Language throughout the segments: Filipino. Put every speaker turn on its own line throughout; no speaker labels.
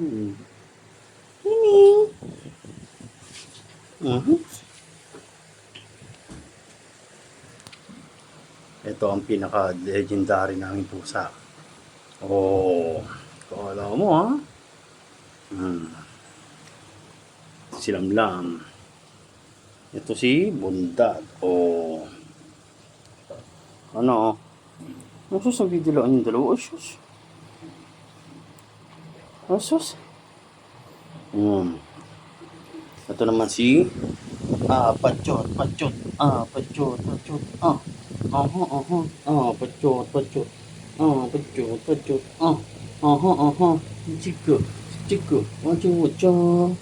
Nining. Mhm. Ito ang pinaka-legendary naming pusa. Oh, kala mo ha? Hmm. Silamlam. Ito si Bundad. Oh. Ano? Ang sus, nagdidilaan yung dalawa. Ay, sus. Ay, sus. Hmm. Ito naman si Ah, pachot, pachot. Ah, pachot, pachot. Ah. Aha, aha. Ah, pachot, pachot. Ah, pachot, pachot. Ah. Aha, aha. Chico, chico. What you want, y'all?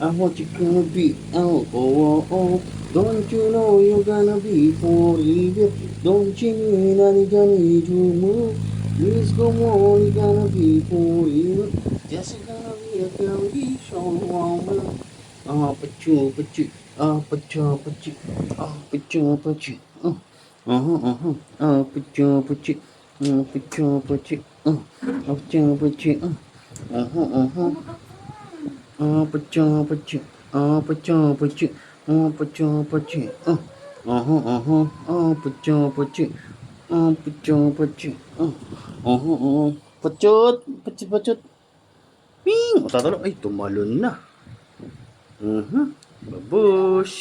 I want you to be out. Oh, oh, oh. Don't you know you're gonna be forever? Don't you need any Johnny to move? Please come on, you're gonna be forever. Just gonna be a condition woman. Ah, pachu, pachu. Ah, pachu, pachu. Ah, pachu, pachu. Ah, uh-huh, uh-huh. Ah, pachu, pachu. Ah, pachu, pachu. Ah, pachu, pachu. Ah, uh-huh, uh-huh. Ah, pachu, pachu. Ah, pachu, pachu. Ah, pachu, pachu. Ah, uh-huh, uh-huh. Ah, pachu, pachu. Ah, pachu, pachu. Ah, uh-huh, uh-huh. Pacut, pacut, pacut. Ping! O tatalo, ay tumalon na. Mhm. Babush.